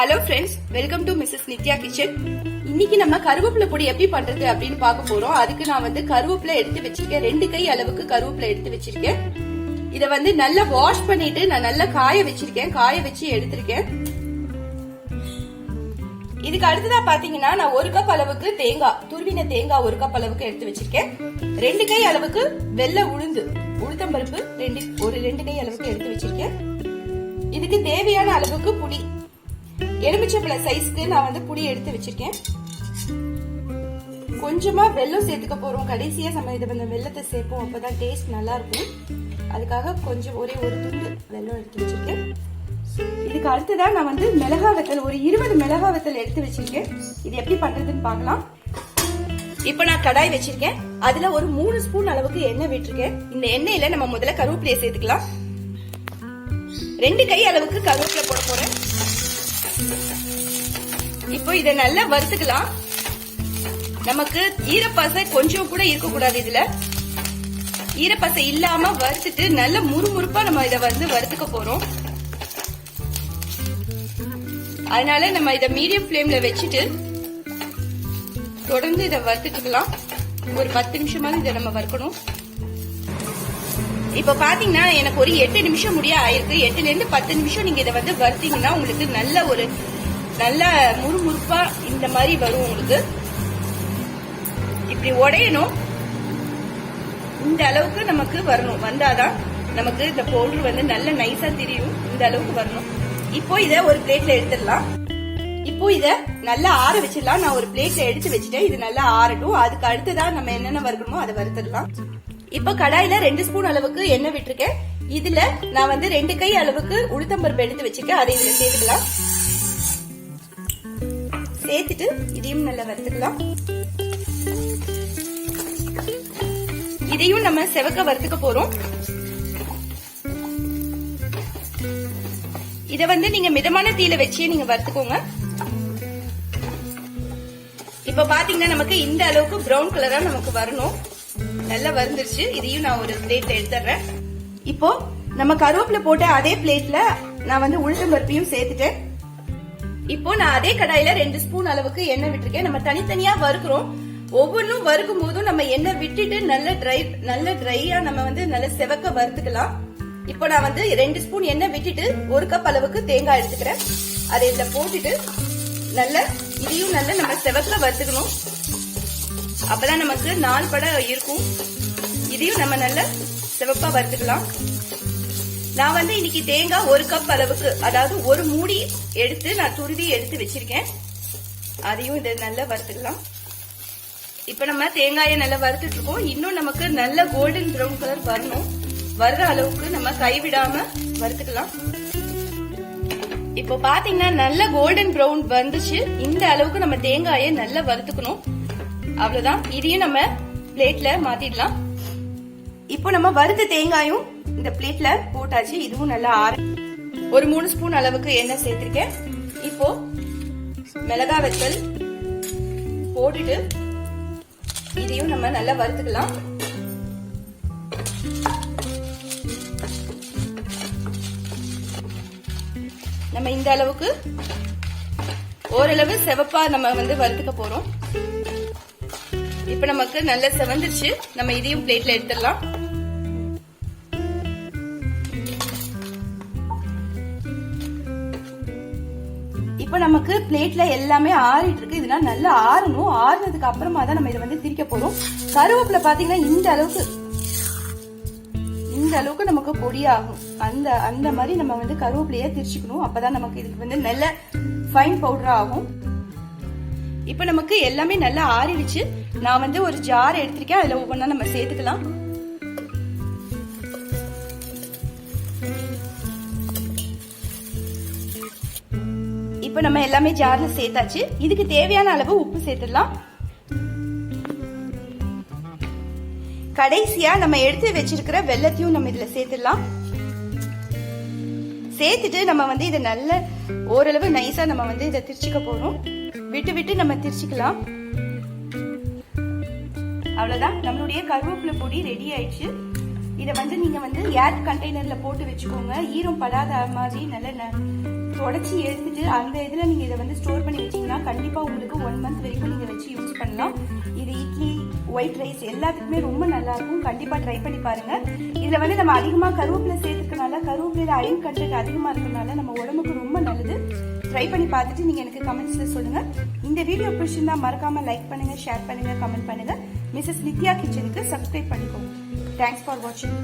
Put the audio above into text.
Hello friends welcome to Mrs Nithya kitchen இன்னைக்கு நம்ம கருவேப்பிலை பொடி எப்படி பண்றது அப்படின்னு பார்க்க போறோம். அதுக்கு நான் வந்து கருவேப்பிலை எடுத்து வச்சிருக்கேன். ரெண்டு கை அளவுக்கு கருவேப்பிலை எடுத்து வச்சிருக்கேன். இத வந்து நல்லா வாஷ் பண்ணிட்டு நான் நல்லா காய வச்சிருக்கேன். காய வச்சு எடுத்திருக்கேன். இதுக்கு அடுத்ததா பாத்தீங்கன்னா நான் ஒரு கப் அளவுக்கு தேங்காய் துருவின தேங்காய் ஒரு கப் அளவுக்கு எடுத்து வச்சிருக்கேன். ரெண்டு கை அளவுக்கு வெள்ளை உளுந்து உளுத்தம்பருப்பு ரெண்டு ஒரு ரெண்டு கை அளவுக்கு எடுத்து வச்சிருக்கேன். இதுக்கு தேவையான அளவுக்கு புளி எலுமிச்சம்பழ சைஸ்க்கு நான் வந்து புளி எடுத்து வச்சிருக்கேன். கொஞ்சமா வெல்லம் சேர்த்துக்க போறோம். கடைசியா நம்ம இதை வெள்ளத்தை சேர்ப்போம். அப்பதான் டேஸ்ட் நல்லா இருக்கும் அதுக்காக கொஞ்சம் ஒரே ஒரு துண்டு வெல்லம் எடுத்து வச்சிருக்கேன். இதுக்கு அடுத்ததா நான் வந்து மிளகா வத்தல் ஒரு இருபது மிளகா வத்தல் எடுத்து வச்சிருக்கேன். இது எப்படி பண்றதுன்னு பார்க்கலாம். இப்போ நான் கடாய் வச்சிருக்கேன். அதுல ஒரு மூணு ஸ்பூன் அளவுக்கு எண்ணெய் விட்டுருக்கேன். இந்த எண்ணெயில நம்ம முதல்ல கருவேப்பிலையை சேர்த்துக்கலாம். ரெண்டு கை அளவுக்கு கருவேப்பிலை போட போறேன். இப்போ இதை நல்லா வறுத்துக்கலாம். நமக்கு ஈரப்பசை கொஞ்சம் கூட இருக்கக்கூடாது இதுல. ஈரப்பசை இல்லாம வறுத்துட்டு நல்ல முறுமுறுப்பா நம்ம இதை வந்து வறுத்துக்க போறோம். அதனால நம்ம இதை மீடியம் ஃப்ளேம்ல வச்சுட்டு தொடர்ந்து இதை வறுத்துட்டுக்கலாம். ஒரு பத்து நிமிஷமாவது இதை நம்ம வறுக்கணும். இப்ப பாத்தீங்கன்னா எனக்கு ஒரு எட்டு நிமிஷம் முடிய ஆயிருக்கு. எட்டுல இருந்து பத்து நிமிஷம் நீங்க இதை வந்து வறுத்தீங்கன்னா உங்களுக்கு நல்ல ஒரு நல்ல முறுமுறுப்பா இந்த மாதிரி வரும் உங்களுக்கு. இப்படி உடையணும். இந்த அளவுக்கு நமக்கு வரணும். வந்தாதான் நமக்கு இந்த பவுடர் வந்து நல்ல நைஸா தெரியும். இந்த அளவுக்கு வரணும். இப்போ இத ஒரு பிளேட்ல எடுத்துடலாம். இப்போ இத நல்லா ஆற வச்சிடலாம். நான் ஒரு பிளேட்ல எடுத்து வச்சுட்டேன். இது நல்லா ஆறட்டும். அதுக்கு அடுத்ததான் நம்ம என்னென்ன வறுக்கணுமோ அதை வறுத்துடலாம். இப்போ கடாயில ரெண்டு ஸ்பூன் அளவுக்கு எண்ணெய் விட்டுருக்கேன். இதுல நான் வந்து ரெண்டு கை அளவுக்கு உளுத்தம்பருப்பு எடுத்து வச்சிருக்கேன் அதை இதுல சேர்த்துக்கலாம். சேர்த்துட்டு இதையும் நல்லா வறுத்துக்கலாம். இதையும் நம்ம செவக்க வறுத்துக்க போறோம். இத வந்து நீங்க மிதமான தீல வச்சே நீங்க வறுத்துக்கோங்க. இப்ப பாத்தீங்கன்னா நமக்கு இந்த அளவுக்கு பிரவுன் கலரா நமக்கு வரணும். நல்லா வறுந்துருச்சு. இதையும் நான் ஒரு பிளேட்ல எடுத்துறேன் இப்போ நம்ம கருவேப்பில போட்ட அதே பிளேட்ல நான் வந்து உளுத்தம் பருப்பையும் சேர்த்துட்டேன். இப்போ நான் அதே கடாயில ரெண்டு ஸ்பூன் அளவுக்கு எண்ணெய் விட்டுருக்கேன். நம்ம தனித்தனியா வறுக்கிறோம். ஒவ்வொன்றும் வறுக்கும் போதும் நம்ம எண்ணெய் விட்டுட்டு நல்ல ட்ரை நல்ல ட்ரையா நம்ம வந்து நல்ல செவக்க வறுத்துக்கலாம். இப்போ நான் வந்து ரெண்டு ஸ்பூன் எண்ணெய் விட்டுட்டு ஒரு கப் அளவுக்கு தேங்காய் எடுத்துக்கிறேன். அதை இதில் போட்டுட்டு நல்ல இதையும் நல்ல நம்ம செவக்க வறுத்துக்கணும். அப்பதான் நமக்கு நாள் பட இருக்கும். இதையும் நம்ம நல்ல சிவப்பா வறுத்துக்கலாம். நான் வந்து இன்னைக்கு தேங்காய் ஒரு கப் அளவுக்கு அதாவது ஒரு மூடி எடுத்து நான் துருவி எடுத்து வச்சிருக்கேன். அதையும் இதை நல்லா வறுத்துக்கலாம். இப்ப நம்ம தேங்காயை நல்லா வறுத்துட்டு இருக்கோம். இன்னும் நமக்கு நல்ல கோல்டன் ப்ரௌன் கலர் வரணும். வர்ற அளவுக்கு நம்ம கைவிடாம வறுத்துக்கலாம். இப்போ பாத்தீங்கன்னா நல்ல கோல்டன் ப்ரௌன் வந்துச்சு. இந்த அளவுக்கு நம்ம தேங்காயை நல்லா வறுத்துக்கணும். அவ்வளவுதான். இதையும் நம்ம பிளேட்ல மாத்திடலாம். இப்போ நம்ம வறுத்த தேங்காயும் இந்த பிளேட்ல போட்டாச்சு. இதுவும் நல்லா ஆற ஒரு மூணு ஸ்பூன் அளவுக்கு எண்ணெய் சேர்த்திருக்கேன். இப்போ மிளகா வெத்தல் போட்டுட்டு இதையும் நம்ம நல்லா வறுத்துக்கலாம். நம்ம இந்த அளவுக்கு ஓரளவு செவப்பா நம்ம வந்து வறுத்துக்க போறோம். இப்ப நமக்கு நல்ல செவந்துருச்சு. நம்ம இதையும் பிளேட்ல எடுத்துடலாம். இப்ப நமக்கு பிளேட்ல எல்லாமே ஆறிட்டு இருக்கு. இதெல்லாம் நல்லா ஆறணும். ஆறுனதுக்கு அப்புறமா தான் நம்ம இதை வந்து திரிக்க போறோம். கருவேப்பிலை பாத்தீங்கன்னா இந்த அளவுக்கு இந்த அளவுக்கு நமக்கு பொடியாகும். அந்த அந்த மாதிரி நம்ம வந்து கருவேப்பிலைய திரிச்சுக்கணும். அப்பதான் நமக்கு இதுக்கு வந்து நல்ல ஃபைன் பவுடர் ஆகும். இப்ப நமக்கு எல்லாமே நல்லா ஆறிடுச்சு. நான் வந்து ஒரு ஜார் எடுத்திருக்கேன் அதுல ஒவ்வொன்றா நம்ம சேர்த்துக்கலாம். இப்போ நம்ம எல்லாமே ஜார்ல சேர்த்தாச்சு. இதுக்கு தேவையான அளவு உப்பு சேர்த்துடலாம். கடைசியா நம்ம எடுத்து வச்சிருக்கிற வெள்ளத்தையும் நம்ம இதுல சேர்த்துடலாம். சேர்த்துட்டு நம்ம வந்து இதை நல்ல ஓரளவு நைஸா நம்ம வந்து இதை திரிச்சுக்க போறோம். விட்டு விட்டு நம்ம திரிச்சுக்கலாம். அவ்வளோதான் நம்மளுடைய கருவேப்பிலை பொடி ரெடி ஆயிடுச்சு. இதை வந்து நீங்கள் வந்து ஏர் கண்டெய்னரில் போட்டு வச்சுக்கோங்க. ஈரம் படாத மாதிரி நல்ல ந- எடுத்துட்டு அந்த இதில் நீங்கள் இதை வந்து ஸ்டோர் பண்ணி வச்சிங்கன்னா கண்டிப்பாக உங்களுக்கு ஒன் மந்த் வரைக்கும் நீங்கள் வச்சு யூஸ் பண்ணலாம். இது இட்லி ஒயிட் ரைஸ் எல்லாத்துக்குமே ரொம்ப நல்லாயிருக்கும் கண்டிப்பாக ட்ரை பண்ணி பாருங்கள் இதில் வந்து நம்ம அதிகமாக கருவேப்பிலை சேர்த்துக்கனால கருவேப்பிலையில் அயன் கண்டென்ட் அதிகமாக இருக்கனால நம்ம உடம்புக்கு ரொம்ப நல்லது. ட்ரை பண்ணி பார்த்துட்டு நீங்கள் எனக்கு கமெண்ட்ஸில் சொல்லுங்கள் இந்த வீடியோ பிடிச்சிருந்தா மறக்காமல் லைக் பண்ணுங்கள் ஷேர் பண்ணுங்கள் கமெண்ட் பண்ணுங்கள் மிஸ்ஸஸ் நித்யா கிச்சனுக்கு சப்ஸ்கிரைப் பண்ணிக்கோங்க தேங்க்ஸ் ஃபார் வாட்சிங்